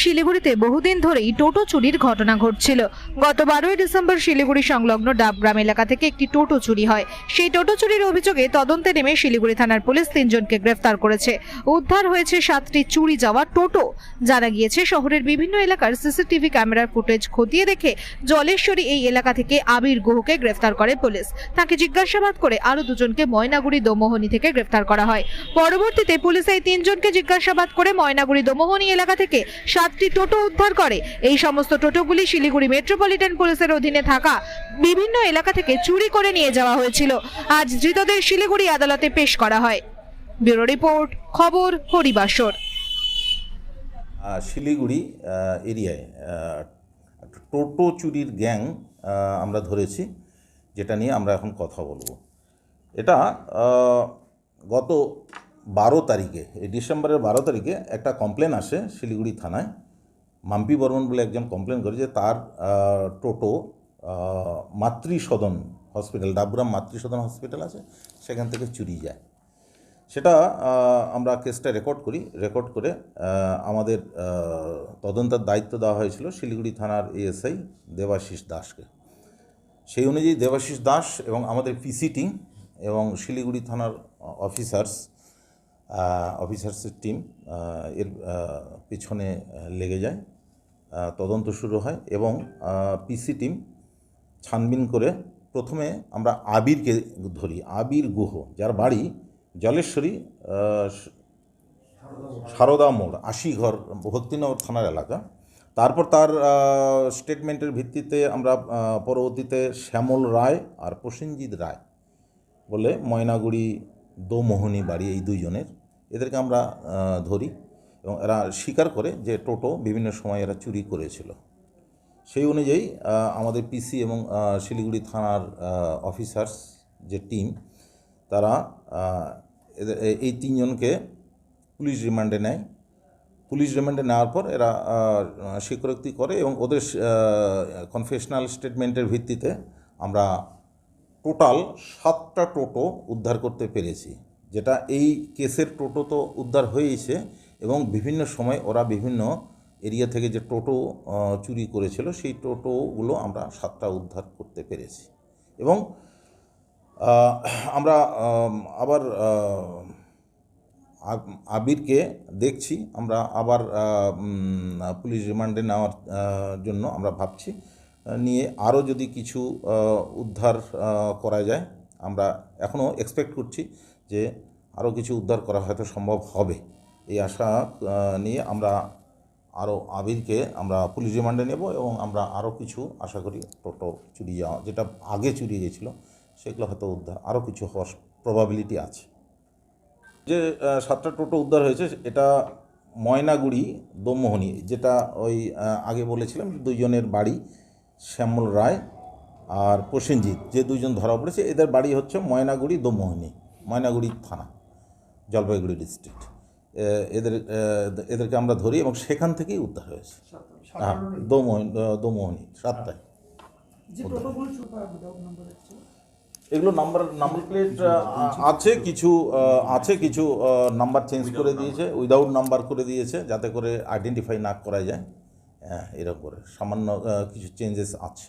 শিলিগুড়িতে বহুদিন ধরেই টোটো চুরির ঘটনা ঘটছিল। গত বারোই ডিসেম্বর শিলিগুড়ি সংলগ্ন ডাবগ্রাম এলাকা থেকে একটি টোটো চুরি হয়। সেই টোটো চুরির অভিযোগে তদন্তে নেমে শিলিগুড়ি থানার পুলিশ তিনজনকে গ্রেফতার করেছে। উদ্ধার হয়েছে সাতটি চুরি যাওয়া টোটো। জানা গিয়েছে, শহরের বিভিন্ন এলাকার সিসিটিভি ক্যামেরার ফুটেজ খতিয়ে দেখে জলেশ্বরী এই এলাকা থেকে আবির গুহকে গ্রেফতার করে পুলিশ। তাকে জিজ্ঞাসাবাদ করে আরও দুজনকে ময়নাগুড়ি দোমোহনী থেকে গ্রেফতার করা হয়। পরবর্তীতে পুলিশ এই তিনজনকে জিজ্ঞাসাবাদ করে ময়নাগুড়ি দোমোহনী এলাকা থেকে সাতটি টোটো উদ্ধার করে। এই সমস্ত টোটোগুলি শিলিগুড়ি মেট্রোপলিটন পুলিশের অধীনে থাকা বিভিন্ন এলাকা থেকে চুরি করে নিয়ে যাওয়া হয়েছিল। আজ ধৃতদের শিলিগুড়ি আদালতে পেশ করা হয়। ব্যুরো রিপোর্ট, খবর, হরিবাসর। শিলিগুড়ি এরিয়ায় টোটো চুরির গ্যাং আমরা ধরেছি, যেটা নিয়ে আমরা এখন কথা বলব। এটা গত বারো তারিখে, এই ডিসেম্বরের বারো তারিখে একটা কমপ্লেন আসে শিলিগুড়ি থানায়। মাম্পি বর্মন বলে একজন কমপ্লেন করে যে তার টোটো মাতৃসদন হসপিটাল ডাবগ্রাম মাতৃসদন হসপিটাল আছে, সেখান থেকে চুরি যায়। সেটা আমরা কেসটা রেকর্ড করি। রেকর্ড করে আমাদের তদন্তের দায়িত্ব দেওয়া হয়েছিল শিলিগুড়ি থানার এএসআই দেবাশিস দাসকে। সেই অনুযায়ী দেবাশিস দাস এবং আমাদের পিসি টিম এবং শিলিগুড়ি থানার অফিসার্স অফিসার্সের টিম এর পিছনে লেগে যায় তদন্ত শুরু হয় এবং পিসি টিম ছানবিন করে প্রথমে আমরা আবিরকে ধরি, আবির গুহ, যার বাড়ি জলেশ্বরী সারদা মোড় আশি ঘর ভক্তিনগর থানার এলাকা। তারপর তার স্টেটমেন্টের ভিত্তিতে আমরা পরবর্তীতে শ্যামল রায় আর প্রসেনজিৎ রায় বলে ময়নাগুড়ি দোমোহনী বাড়ি এই দুইজনের এদেরকে আমরা ধরি এবং এরা স্বীকার করে যে টোটো বিভিন্ন সময় এরা চুরি করেছিল। সেই অনুযায়ী আমাদের পিসি এবং শিলিগুড়ি থানার অফিসার্স যে টিম, তারা এই তিনজনকে পুলিশ রিমান্ডে নেয়। পুলিশ রিমান্ডে নেওয়ার পর এরা স্বীকারোক্তি করে এবং ওদের কনফেশনাল স্টেটমেন্টের ভিত্তিতে আমরা টোটাল সাতটা টোটো উদ্ধার করতে পেরেছি। যেটা এই কেসের টোটো তো উদ্ধার হয়েছে এবং বিভিন্ন সময় ওরা বিভিন্ন এরিয়া থেকে যে টোটো চুরি করেছিল, সেই টোটোগুলো আমরা সাতটা উদ্ধার করতে পেরেছি। এবং আমরা আবার আবিরকে দেখছি, আমরা আবার পুলিশ রিমান্ডে নেওয়ার জন্য আমরা ভাবছি নিয়ে আরও যদি কিছু উদ্ধার করা যায়, আমরা এখনও এক্সপেক্ট করছি যে আরও কিছু উদ্ধার করা হয়তো সম্ভব হবে। এই আশা নিয়ে আমরা আরও আবিরকে আমরা পুলিশ রিমান্ডে নেব এবং আমরা আরও কিছু আশা করি টোটো চুরি যাওয়া, যেটা আগে চুরি গিয়েছিল, সেগুলো হয়তো উদ্ধার, আরও কিছু হওয়ার প্রবাবিলিটি আছে। যে সাতটা টোটো উদ্ধার হয়েছে, এটা ময়নাগুড়ি দোমোহনী, যেটা ওই আগে বলেছিলাম দুইজনের বাড়ি শ্যামল রায় আর প্রসেনজিৎ, যে দুইজন ধরা পড়েছে, এদের বাড়ি হচ্ছে ময়নাগুড়ি দোমোহনী। ময়নাগুড়ি থানা জলপাইগুড়ি ডিস্ট্রিক্ট এদের এদেরকে আমরা ধরি এবং সেখান থেকেই উদ্ধার হয়েছে। হ্যাঁ দোমোহনী দোমোহনী সাতটায় এগুলো নাম্বার নাম্বার প্লেট আছে কিছু আছে কিছু নাম্বার চেঞ্জ করে দিয়েছে উইদাউট নাম্বার করে দিয়েছে যাতে করে আইডেন্টিফাই না করা যায়। হ্যাঁ, এরকম করে। সামান্য কিছু চেঞ্জেস আছে।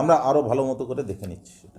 আমরা আরও ভালো মতো করে দেখে নিচ্ছি সেটা।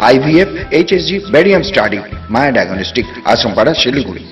IVF HSG barium study Maya diagnostic Ashrampara Siliguri